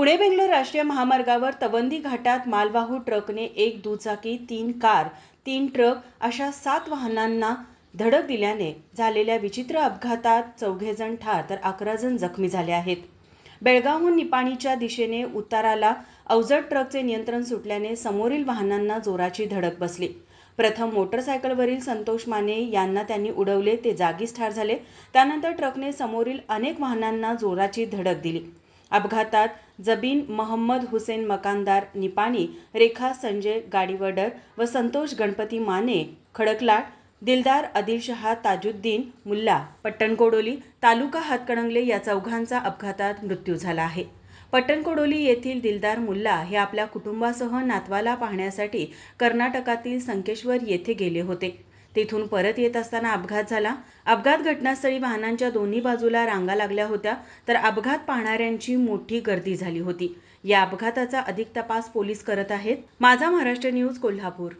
पुणे बेंगलोर राष्ट्रीय महामार्गावर तवंदी घाटात मालवाहू ट्रकने एक दुचाकी तीन कार तीन ट्रक अशा सात वाहनांना धडक दिल्याने झालेल्या विचित्र अपघातात चौघेजण ठार तर अकरा जण जखमी झाले आहेत. बेळगावहून निपाणीच्या दिशेने उताराला अवजड ट्रकचे नियंत्रण सुटल्याने समोरील वाहनांना जोराची धडक बसली. प्रथम मोटरसायकलवरील संतोष माने यांना त्यांनी उडवले ते जागीच ठार झाले. त्यानंतर ट्रकने समोरील अनेक वाहनांना जोराची धडक दिली. अपघातात जबीन महम्मद हुसेन मकानदार निपाणी रेखा संजय गाडीवडर व संतोष गणपती माने खडकलाट दिलदार आदिलशहा ताजुद्दीन मुल्ला पट्टणकोडोली तालुका हातकणंगले या चौघांचा अपघातात मृत्यू झाला आहे. पट्टणकोडोली येथील दिलदार मुल्ला हे आपल्या कुटुंबासह नातवाला पाहण्यासाठी कर्नाटकातील संकेश्वर येथे गेले होते. तेथून परत येत असताना अपघात झाला. अपघात घटनास्थळी वाहनांच्या दोन्ही बाजूला रांगा लागल्या होत्या तर अपघात पाहणाऱ्यांची मोठी गर्दी झाली होती. या अपघाताचा अधिक तपास पोलीस करत आहेत. माझा महाराष्ट्र न्यूज कोल्हापूर.